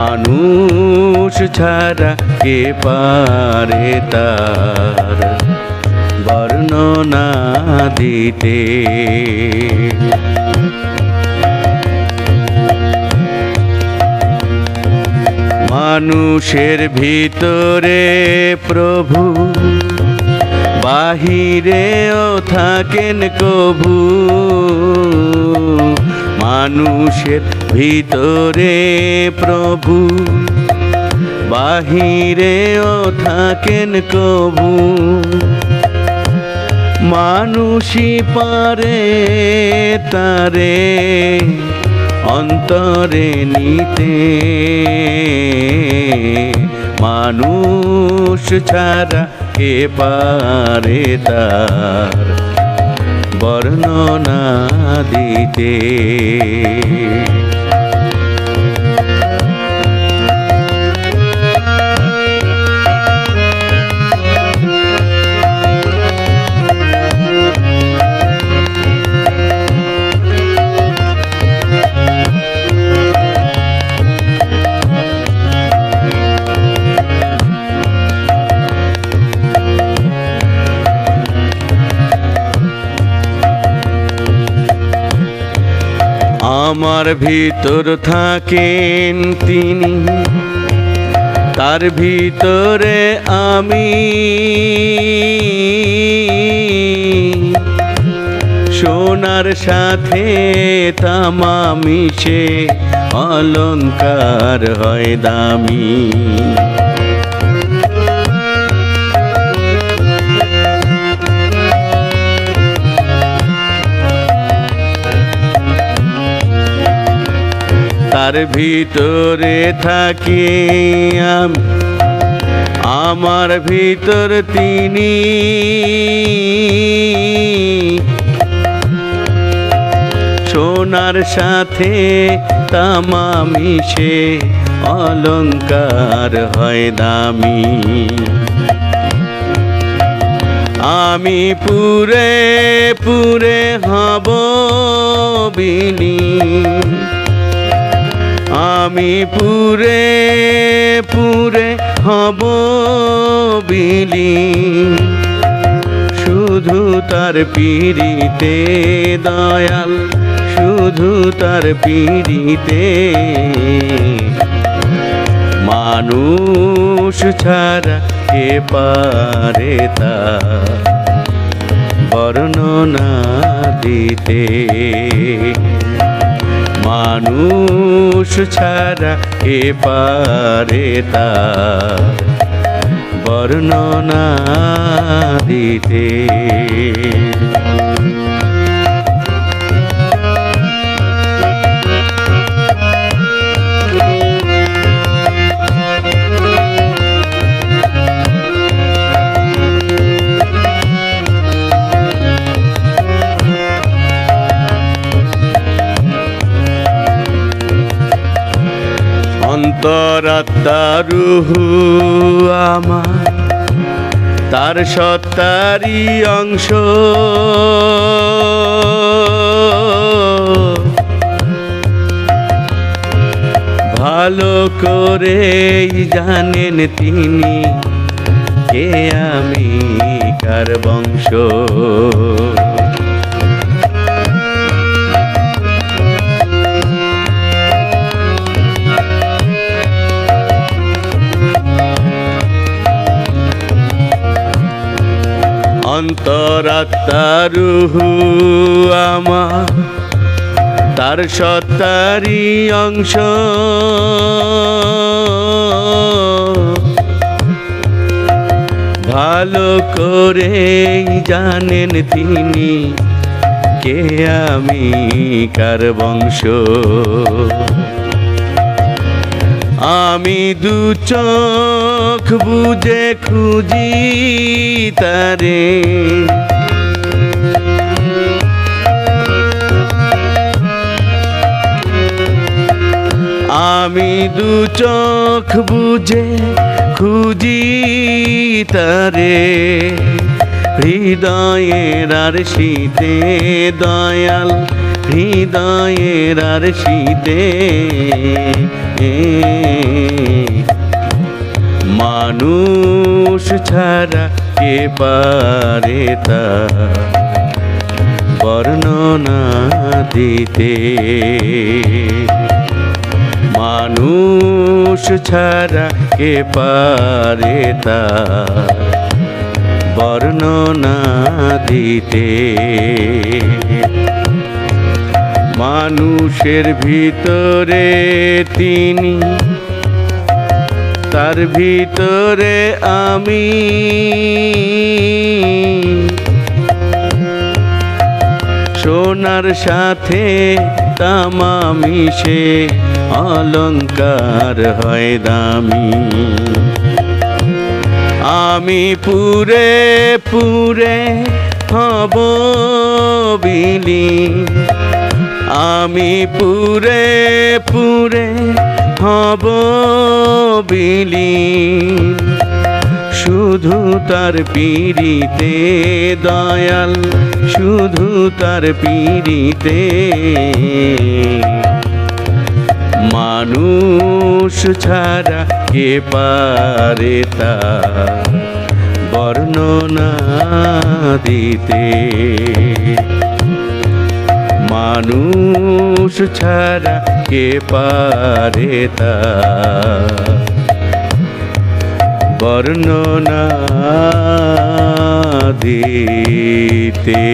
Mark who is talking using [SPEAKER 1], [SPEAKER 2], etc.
[SPEAKER 1] মানুষ ছাড়া কে পারে তার বর্ণনা দিতে? মানুষের ভিতরে প্রভু বাহিরেও থাকেন কভু। মানুষের ভিতরে প্রভু বাহিরেও থাকেন কভু মানুষই পারে তারে অন্তরে নিতে। মানুষ ছাড়া কে পারে তার বর্ণনা দিতে। আমার ভিতর থাকেন তিনি। তার ভিতরে আমি। সোনার সাথে তামা মিশে অলংকার হয় দামি। তার ভিতরে থাকি আমি, আমার ভিতর তিনি। সোনার সাথে তামা মিশে অলংকার হয় দামি। আমি পুরে পুরে হব বিনি। আমি পুরে পুরে হব বিলি। শুধু তার পিড়িতে দয়াল, শুধু তার পিড়িতে মানুষ ছাড়া কে পারে তা বর্ণনা দিতে। মানুষ ছাড়া এ পারে তা। বর্ণনা দিতে। অন্তরাত্মারুহু আমার তার সত্তারি অংশ। ভালো করেই জানেন তিনি কে আমি কার বংশ। অন্তরাত্মারুহু আমার। তার সত্তারি অংশ। ভালো করে জানেন তিনি কে আমি কার বংশ। আমি দু বুঝে খুঁজি তারে। আমি দু চোখ বুঝে খুঁজি তারে। হৃদয়ের আর শীতে দয়াল, হৃদয়ের আর শীতে মানুষ ছাড়া কে পারে তা? বর্ণনা দিতে। মানুষ ছাড়া কে পারে তা? বর্ণনা দিতে। মানুষের ভিতরে তিনি তার ভিতরে আমি। সোনার সাথে তামা মিশে অলঙ্কার হয় দামি। আমি পুরে পুরে হব বিলি। আমি পুরে পুরে হব বিলি। শুধু তার পিড়িতে দয়াল, শুধু তার পিড়িতে মানুষ ছাড়া কে পারে তা বর্ণনা দিতে। মানুষ ছাড়া কে পারে তা? বর্ণনা দিতে।